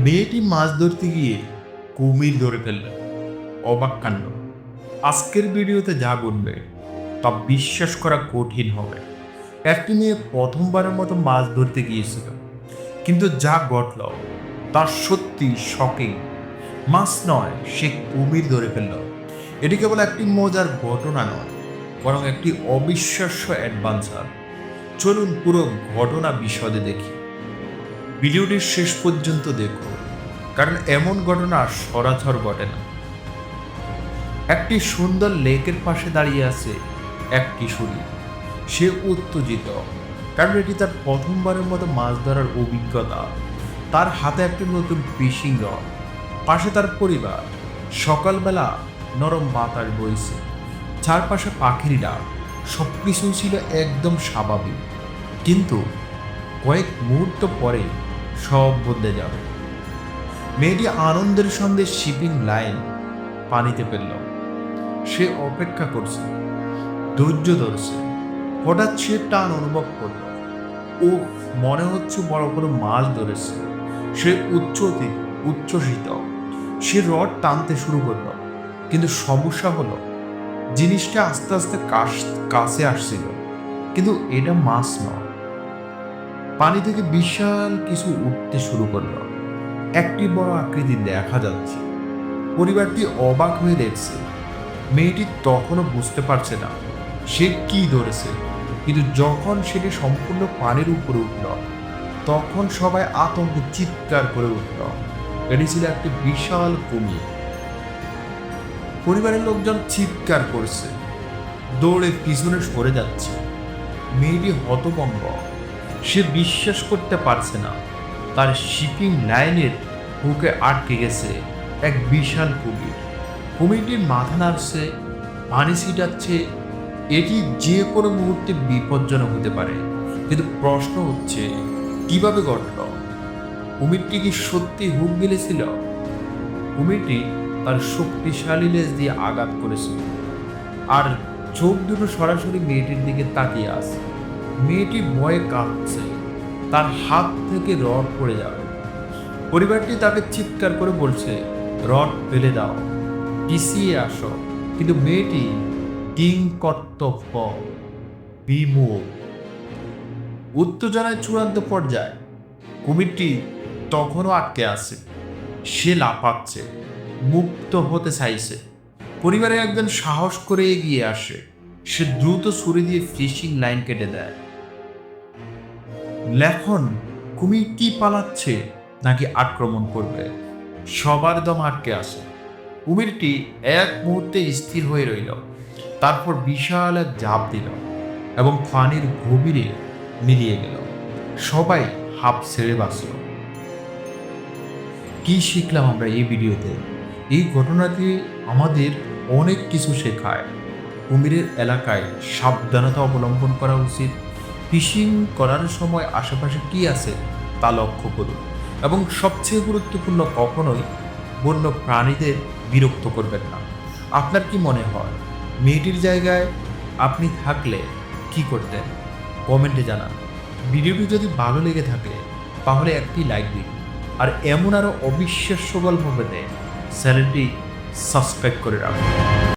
মেয়েটি মাছ ধরতে গিয়ে কুমির ধরে ফেলল। অবাক কাণ্ড। আজকের ভিডিওতে যা ঘটবে, তা বিশ্বাস করা কঠিন হবে। একটি মেয়ে প্রথমবারের মতো মাছ ধরতে গিয়েছিল। কিন্তু যা ঘটল, তা সত্যি শকিং। মাছ নয়, সে কুমির ধরে ফেলল। এটি কেবল একটি মজার ঘটনা নয়, বরং একটি অবিশ্বাস্য অ্যাডভান্সার চলুন পুরো ঘটনা বিশদে দেখি। ভিডিওটির শেষ পর্যন্ত দেখো, কারণ এমন ঘটনা সরাসর ঘটে না। একটি সুন্দর লেকের পাশে দাঁড়িয়ে আছে এক কিশোরী। সে উত্তেজিত, কারণ এটি তার প্রথমবারের মতো মাছ ধরার অভিজ্ঞতা। তার হাতে একটি নতুন ফিশিং রড, পাশে তার পরিবার। সকালবেলা নরম বাতাস বইছে, চারপাশে পাখির ডাক সব কিছুই ছিল একদম স্বাভাবিক। কিন্তু কয়েক মুহূর্ত পরে সব বদলে যাবে। মেয়েটি আনন্দের সঙ্গে শিপিং লাইন পানিতে ফেলল। সে অপেক্ষা করছে, ধৈর্য ধরছে। হঠাৎ সে টান অনুভব করল। ও মনে হচ্ছে বড় কোনো মাছ ধরেছে। সে উচ্চ উচ্ছ্বসিত। সে রড টানতে শুরু করল, কিন্তু সমস্যা হলো, জিনিসটা আস্তে আস্তে কাছে আসছিল। কিন্তু এটা মাছ নয়। পানি থেকে বিশাল কিছু উঠতে শুরু করল। একটি বড় আকৃতি দেখা যাচ্ছে। পরিবারটি অবাক হয়ে দেখছে। মেয়েটি তখনও বুঝতে পারছে না সে কি ধরেছে। কিন্তু যখন সেটি সম্পূর্ণ পানির উপরে উঠল, তখন সবাই আতঙ্কে চিৎকার করে উঠল। এটি ছিল একটি বিশাল কুমির। পরিবারের লোকজন চিৎকার করছে। দৌড়ে পিছনে সরে যাচ্ছে। মেয়েটি হতভম্ব। সে বিশ্বাস করতে পারছে না। তার শিপিং লাইনের বুকে আটকে গেছে এক বিশাল কুমির। কুমিরটির মাথা নাড়ছে, পানি ছিটাচ্ছে। এটি যে কোনো মুহূর্তে বিপজ্জনক হতে পারে। কিন্তু প্রশ্ন হচ্ছে, কীভাবে ঘটল? কুমিরটি কি সত্যি হুক গিলেছিল কুমিরটি তার শক্তিশালী লেজ দিয়ে আঘাত করেছিল। আর চোখ দুটো সরাসরি মেয়েটির দিকে তাকিয়ে আছে। মেয়েটি ভয়ে কাঁপছে তার হাত থেকে রড পড়ে যাবে। পরিবারটি তাকে চিৎকার করে বলছে, রড ফেলে দাও, পিছিয়ে আসো। কিন্তু মেয়েটি কিং কর্তব্য বিমুখ উত্তেজনায় চূড়ান্ত পর্যায়ে কুমিরটি তখনও আটকে আছে। সে লাফাচ্ছে, মুক্ত হতে চাইছে। পরিবারে একজন সাহস করে এগিয়ে আসে। সে দ্রুত ছুরি দিয়ে ফিশিং লাইন কেটে দেয়। লেখন কুমির কি পালাচ্ছে নাকি আক্রমণ করবে? সবার দম আটকে আসে কুমিরটি এক মুহূর্তে স্থির হয়ে রইল, তারপর বিশাল এক ঝাঁপ দিল এবং পানির গভীরে মিলিয়ে গেল। সবাই হাফ ছেড়ে বাঁচল। কি শিখলাম আমরা এই ভিডিওতে? এই ঘটনাটি আমাদের অনেক কিছু শেখায়। কুমিরের এলাকায় সাবধানতা অবলম্বন করা উচিত। ফিশিং করার সময় আশেপাশে কি আছে তা লক্ষ্য করুন এবং সবচেয়ে গুরুত্বপূর্ণ কখনোই বন্য প্রাণীদের বিরক্ত করবেন না। আপনার কি মনে হয়? মেয়েটির জায়গায় আপনি থাকলে কি করতেন? কমেন্টে জানান। ভিডিওটি যদি ভালো লেগে থাকে, তাহলে একটি লাইক দিন। আর এমন আরও অবিশ্বাস্য গল্প পেতে চ্যানেলটি সাবস্ক্রাইব করে রাখুন।